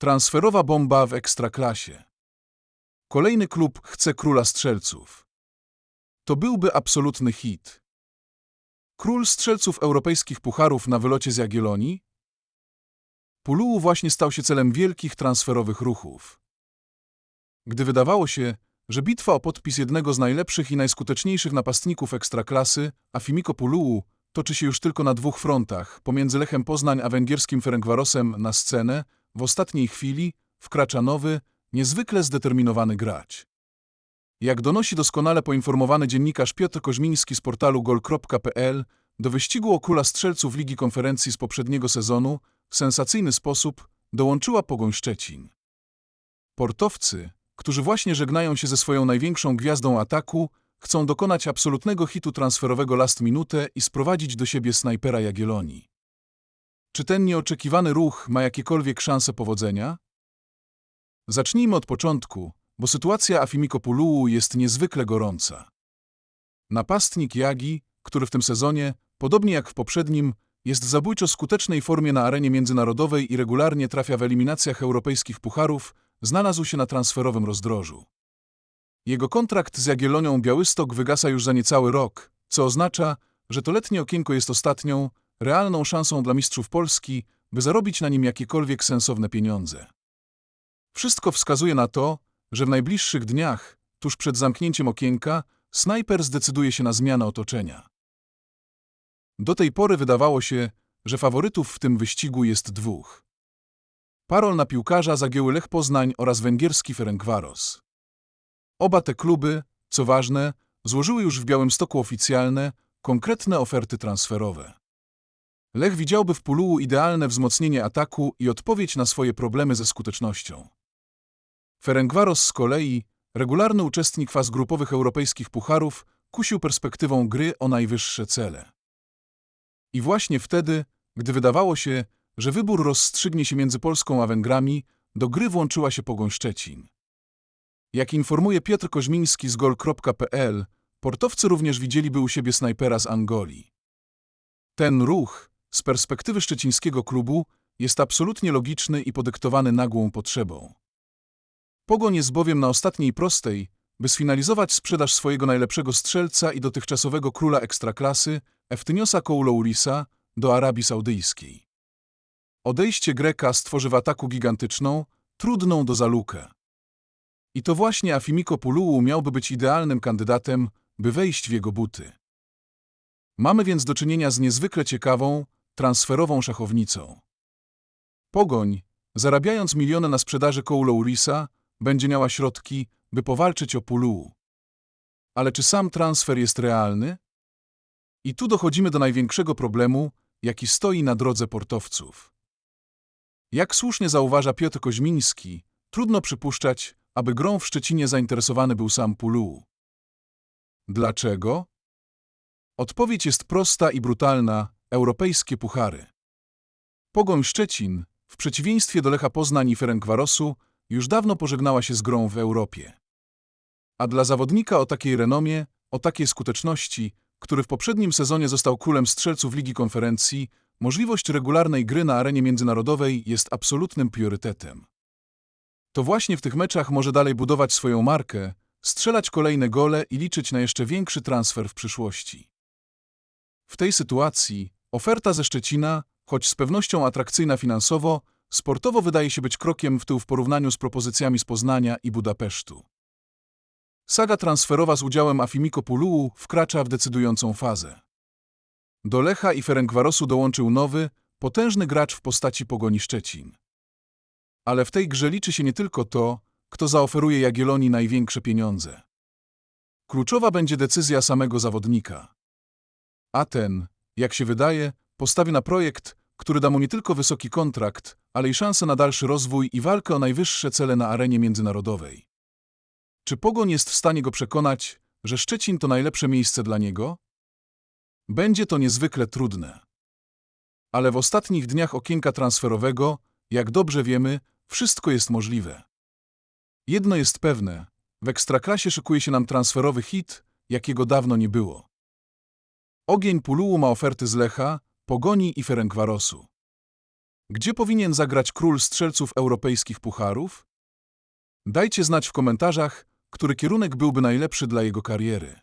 Transferowa bomba w ekstraklasie. Kolejny klub chce króla strzelców. To byłby absolutny hit. Król strzelców europejskich pucharów na wylocie z Jagiellonii? Pulułu właśnie stał się celem wielkich transferowych ruchów. Gdy wydawało się, że bitwa o podpis jednego z najlepszych i najskuteczniejszych napastników ekstraklasy, Afimiko Pulułu, toczy się już tylko na dwóch frontach, pomiędzy Lechem Poznań a węgierskim Ferencvarosem na scenę, w ostatniej chwili wkracza nowy, niezwykle zdeterminowany gracz. Jak donosi doskonale poinformowany dziennikarz Piotr Koźmiński z portalu gol.pl, do wyścigu o króla strzelców Ligi Konferencji z poprzedniego sezonu w sensacyjny sposób dołączyła Pogoń Szczecin. Portowcy, którzy właśnie żegnają się ze swoją największą gwiazdą ataku, chcą dokonać absolutnego hitu transferowego last minute i sprowadzić do siebie snajpera Jagiellonii. Czy ten nieoczekiwany ruch ma jakiekolwiek szanse powodzenia? Zacznijmy od początku, bo sytuacja Afimiko Pulułu jest niezwykle gorąca. Napastnik Jagi, który w tym sezonie, podobnie jak w poprzednim, jest w zabójczo skutecznej formie na arenie międzynarodowej i regularnie trafia w eliminacjach europejskich pucharów, znalazł się na transferowym rozdrożu. Jego kontrakt z Jagiellonią Białystok wygasa już za niecały rok, co oznacza, że to letnie okienko jest ostatnią, realną szansą dla mistrzów Polski, by zarobić na nim jakiekolwiek sensowne pieniądze. Wszystko wskazuje na to, że w najbliższych dniach, tuż przed zamknięciem okienka, snajper zdecyduje się na zmianę otoczenia. Do tej pory wydawało się, że faworytów w tym wyścigu jest dwóch. Parol na piłkarza zagięły Lech Poznań oraz węgierski Ferencvaros. Oba te kluby, co ważne, złożyły już w Białymstoku oficjalne, konkretne oferty transferowe. Lech widziałby w Pulułu idealne wzmocnienie ataku i odpowiedź na swoje problemy ze skutecznością. Ferencvaros z kolei, regularny uczestnik faz grupowych europejskich pucharów, kusił perspektywą gry o najwyższe cele. I właśnie wtedy, gdy wydawało się, że wybór rozstrzygnie się między Polską a Węgrami, do gry włączyła się Pogoń Szczecin. Jak informuje Piotr Koźmiński z gol.pl, portowcy również widzieliby u siebie snajpera z Angolii. Ten ruch, z perspektywy szczecińskiego klubu, jest absolutnie logiczny i podyktowany nagłą potrzebą. Pogoń jest bowiem na ostatniej prostej, by sfinalizować sprzedaż swojego najlepszego strzelca i dotychczasowego króla ekstraklasy, Eftiniosa Kouloulisa, do Arabii Saudyjskiej. Odejście Greka stworzy w ataku gigantyczną, trudną do zalukę. I to właśnie Afimiko Pulułu miałby być idealnym kandydatem, by wejść w jego buty. Mamy więc do czynienia z niezwykle ciekawą, transferową szachownicą. Pogoń, zarabiając miliony na sprzedaży Kouloulisa, będzie miała środki, by powalczyć o Pulułu. Ale czy sam transfer jest realny? I tu dochodzimy do największego problemu, jaki stoi na drodze portowców. Jak słusznie zauważa Piotr Koźmiński, trudno przypuszczać, aby grą w Szczecinie zainteresowany był sam Pulułu. Dlaczego? Odpowiedź jest prosta i brutalna – europejskie puchary. Pogoń Szczecin, w przeciwieństwie do Lecha Poznań i Ferencvarosu, już dawno pożegnała się z grą w Europie. A dla zawodnika o takiej renomie, o takiej skuteczności, który w poprzednim sezonie został królem strzelców Ligi Konferencji, możliwość regularnej gry na arenie międzynarodowej jest absolutnym priorytetem. To właśnie w tych meczach może dalej budować swoją markę, strzelać kolejne gole i liczyć na jeszcze większy transfer w przyszłości. W tej sytuacji oferta ze Szczecina, choć z pewnością atrakcyjna finansowo, sportowo wydaje się być krokiem w tył w porównaniu z propozycjami z Poznania i Budapesztu. Saga transferowa z udziałem Afimiko Pulułu wkracza w decydującą fazę. Do Lecha i Ferencvarosu dołączył nowy, potężny gracz w postaci Pogoni Szczecin. Ale w tej grze liczy się nie tylko to, kto zaoferuje Jagiellonii największe pieniądze. Kluczowa będzie decyzja samego zawodnika. A ten, jak się wydaje, postawi na projekt, który da mu nie tylko wysoki kontrakt, ale i szansę na dalszy rozwój i walkę o najwyższe cele na arenie międzynarodowej. Czy Pogoń jest w stanie go przekonać, że Szczecin to najlepsze miejsce dla niego? Będzie to niezwykle trudne. Ale w ostatnich dniach okienka transferowego, jak dobrze wiemy, wszystko jest możliwe. Jedno jest pewne, w Ekstraklasie szykuje się nam transferowy hit, jakiego dawno nie było. Ogień Pulułu ma oferty z Lecha, Pogoni i Ferencvarosu. Gdzie powinien zagrać król strzelców europejskich pucharów? Dajcie znać w komentarzach, który kierunek byłby najlepszy dla jego kariery.